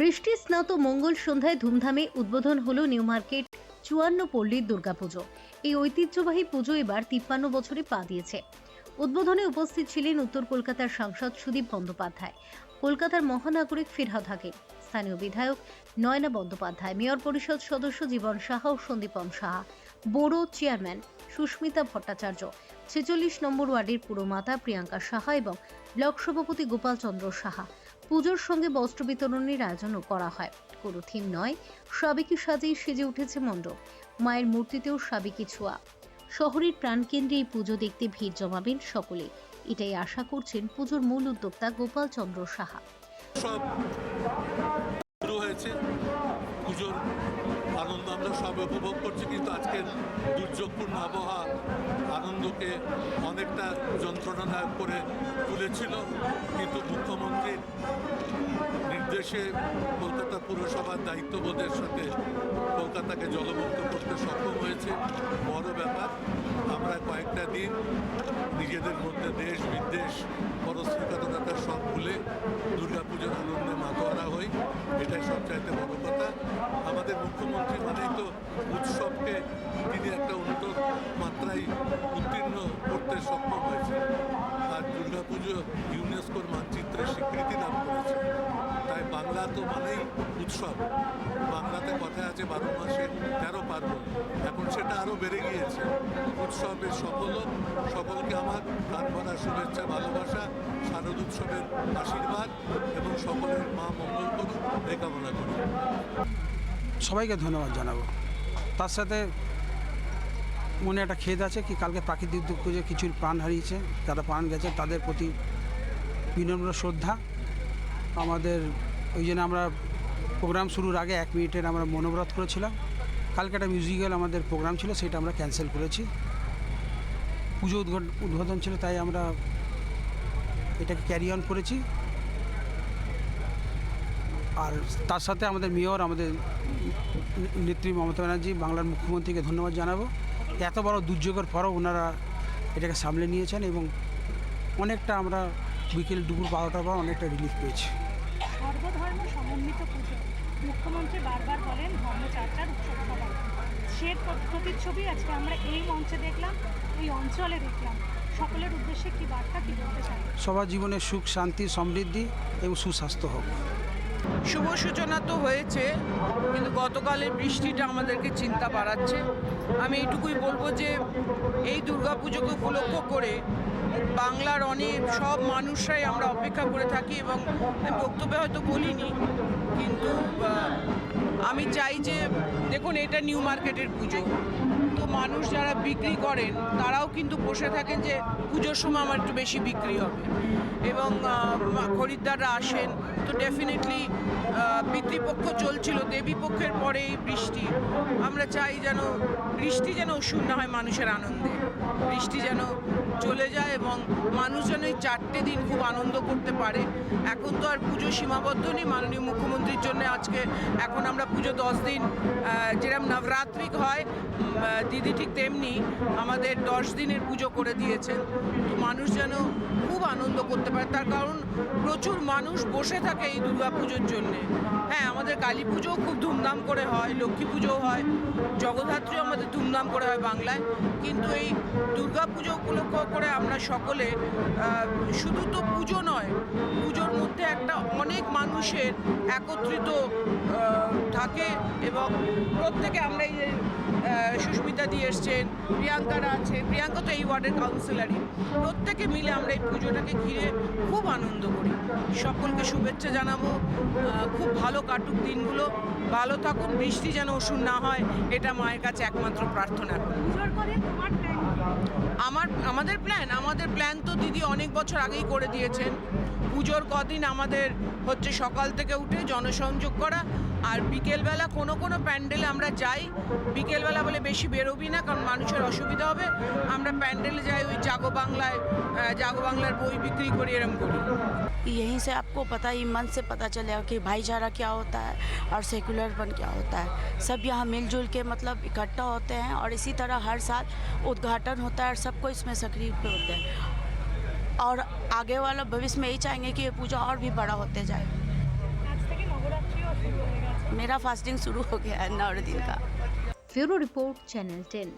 বৃষ্টি, স্নাত মঙ্গল সন্ধ্যায় ধুমধামে উদ্বোধন হলো নিউ মার্কেট চুয়ান্ন পল্লীর দুর্গাপুজো। এই ঐতিহ্যবাহী পুজো এবার তিপ্পান্ন বছরে পা দিয়েছে। উদ্বোধনে উপস্থিত ছিলেন উত্তর কলকাতার সাংসদ সুদীপ বন্দ্যোপাধ্যায়, কলকাতার মহানাগরিক ফিরহাদ হাকিম, স্থানীয় বিধায়ক নয়না বন্দ্যোপাধ্যায়, মেয়র পরিষদ সদস্য জীবন সাহা ও সন্দীপন সাহা, বোরো চেয়ারম্যান সুস্মিতা ভট্টাচার্য, ছেচল্লিশ নম্বর ওয়ার্ডের পুরমাতা প্রিয়াঙ্কা সাহা এবং ব্লক সভাপতি গোপাল চন্দ্র সাহা। পুজোর সঙ্গে বস্ত্র বিতরণের আয়োজনও করা হয়। কোনো থিম নয়, সাবেকি সাজেই সেজে উঠেছে মণ্ডপ। মায়ের মূর্তিতেও সাবেকি ছোঁয়া। শহরের প্রাণকেন্দ্রে এই পুজো দেখতে ভিড় জমাবেন সকলে। এটাই আশা করছেন পুজোর মূল উদ্যোক্তা গোপাল চন্দ্র সাহা পুজোর আনন্দ আমরা সব উপভোগ করছি, কিন্তু আজকের দুর্যোগপূর্ণ আবহাওয়া আনন্দকে অনেকটা যন্ত্রণাদায়ক করে তুলেছিল। কিন্তু মুখ্যমন্ত্রীর নির্দেশে কলকাতা পুরসভার দায়িত্ববোধের সাথে কলকাতাকে জলমুক্ত করতে সক্ষম হয়েছে। বড় ব্যাপার, আমরা কয়েকটা দিন নিজেদের মধ্যে দেশ বিদেশ পরশ্রীকাতরতা সব ভুলে দুর্গাপুজোর আনন্দে মাতোয়ারা হই, এটাই সবচাইতে বড় কথা। আমাদের মুখ্যমন্ত্রী মানেই তো উৎসবকে তিনি একটা উন্নত মাত্রায় উত্তীর্ণ করতে সক্ষম হয়েছে আর দুর্গাপুজো ইউনেস্কোর মানচিত্রে স্বীকৃতি লাভ করেছে তাই বাংলা তো মানেই উৎসব। বাংলাতে কথায় আছে বারো মাসে তেরো পার্বণ। এখন সেটা আরও বেড়ে গিয়েছে। উৎসবের সফল সকলকে আমার প্রাণ ভরা শুভেচ্ছা, ভালোবাসা, শারদ উৎসবের আশীর্বাদ এবং সকলের মা মঙ্গল করুন এই কামনা করি। সবাইকে ধন্যবাদ জানাব। তার সাথে মনে একটা খেদ আছে কি, কালকে প্রাকৃতিক দুর্যোগে কিছু প্রাণ হারিয়েছে, যারা প্রাণ গেছে, তাদের প্রতি বিনম্র শ্রদ্ধা। আমাদের ওই জন্য আমরা প্রোগ্রাম শুরুর আগে এক মিনিটের আমরা মনোব্রত করেছিলাম। কালকে একটা মিউজিক্যাল আমাদের প্রোগ্রাম ছিল, সেটা আমরা ক্যান্সেল করেছি। পুজো উদ্বোধন ছিল, তাই আমরা এটাকে ক্যারি অন করেছি। আর তার সাথে আমাদের মেয়র আমাদের নেত্রী মমতা ব্যানার্জি, বাংলার মুখ্যমন্ত্রীকে ধন্যবাদ জানাব। এত বড় দুর্যোগের পরও ওনারা এটাকে সামলে নিয়েছেন এবং অনেকটা আমরা বিকেল দুপুর বারোটার পর অনেকটা রিলিফ পেয়েছি। সর্বধর্ম সমন্বিত পুজো। মুখ্যমন্ত্রী বারবার বলেন ধর্মচর্চার উৎসব সবাই সে প্র- প্রতিচ্ছবি আজকে আমরা এই মঞ্চে দেখলাম, এই অঞ্চলে দেখলাম। সকলের উদ্দেশ্যে কি বার্তা, কি বলতে চাই সবার জীবনে সুখ, শান্তি, সমৃদ্ধি এবং সুস্বাস্থ্য হোক। শুভ সূচনা তো হয়েছে, কিন্তু গতকালের বৃষ্টিটা আমাদেরকে চিন্তা বাড়াচ্ছে। আমি এইটুকুই বলব যে, এই দুর্গাপুজোকে উপলক্ষ করে বাংলার অনেক সব মানুষরাই আমরা অপেক্ষা করে থাকি এবং বক্তব্যে হয়তো বলিনি, কিন্তু আমি চাই যে, দেখুন, এটা নিউ মার্কেটের পুজো। তো মানুষ যারা বিক্রি করেন, তারাও কিন্তু বসে থাকেন যে, পুজোর সময় আমার একটু বেশি বিক্রি হবে। এবং খরিদ্দাররা আসেন, তো ডেফিনেটলি পিতৃপক্ষ চলছিল দেবী পক্ষের পরে এই বৃষ্টি। আমরা চাই যেন বৃষ্টি যেন না হয় মানুষের আনন্দে। বৃষ্টি যেন চলে যায় এবং মানুষ যেন এই চারটে দিন খুব আনন্দ করতে পারে। এখন তো আর পুজো সীমাবদ্ধ নেই মাননীয় মুখ্যমন্ত্রীর জন্য। আজকে এখন আমরা পুজো দশ দিন যেরকম নবরাত্রিক হয় দিদি ঠিক তেমনি আমাদের দশ দিনের পুজো করে দিয়েছেন। মানুষ যেন খুব আনন্দ করতে পারে, তার কারণ প্রচুর মানুষ বসে থাকে এই দুর্গা পুজোর জন্যে। হ্যাঁ আমাদের কালী পুজোও খুব ধুমধাম করে হয়, লক্ষ্মী পুজোও হয়, জগদ্ধাত্রীও আমাদের ধুমধাম করে হয় বাংলায়। কিন্তু এই দুর্গা পুজো উপলক্ষ করে আমরা সকলে শুধু তো পুজো নয়, পুজোর মধ্যে একটা অনেক মানুষের একত্রিত থাকে এবং প্রত্যেকে আমরা এই সুস্মিতা দিয়ে এসছেন প্রিয়াঙ্কারা আছে প্রিয়াঙ্কা তো এই ওয়ার্ডের কাউন্সিলারই প্রত্যেকে মিলে আমরা এই পুজোটাকে ঘিরে খুব আনন্দ করি। সকলকে শুভেচ্ছা জানাব। খুব ভালো কাটুক দিনগুলো। ভালো থাকুন বৃষ্টি যেন ওষুধ না হয় এটা মায়ের কাছে একমাত্র প্রার্থনা। আমার আমাদের প্ল্যান আমাদের প্ল্যান তো দিদি অনেক বছর আগেই করে দিয়েছেন। পুজোর কদিন আমাদের হচ্ছে সকাল থেকে উঠে জনসংযোগ করা আর বিকেলবেলা কোনো কোনো প্যান্ডেলে আমরা যাই বিকেলবেলা বলে বেশি বেরোবি না কারণ মানুষের অসুবিধা হবে আমরা প্যান্ডেলে যাই ওই জাগো বাংলায় আহ, জাগো বাংলার বই বিক্রি করি এরম করি यहीं से आपको पता ही मन से पता चलेगा कि भाईचारा क्या होता है और सेकुलरपन क्या होता है सब यहाँ मिलजुल के मतलब इकट्ठा होते हैं और इसी तरह हर साल उद्घाटन होता है और सबको इसमें सक्रिय होते हैं और आगे वाला भविष्य में यही चाहेंगे कि ये पूजा और भी बड़ा होते जाए। मेरा फास्टिंग शुरू हो गया है नौ दिन का। Bureau report, channel ten.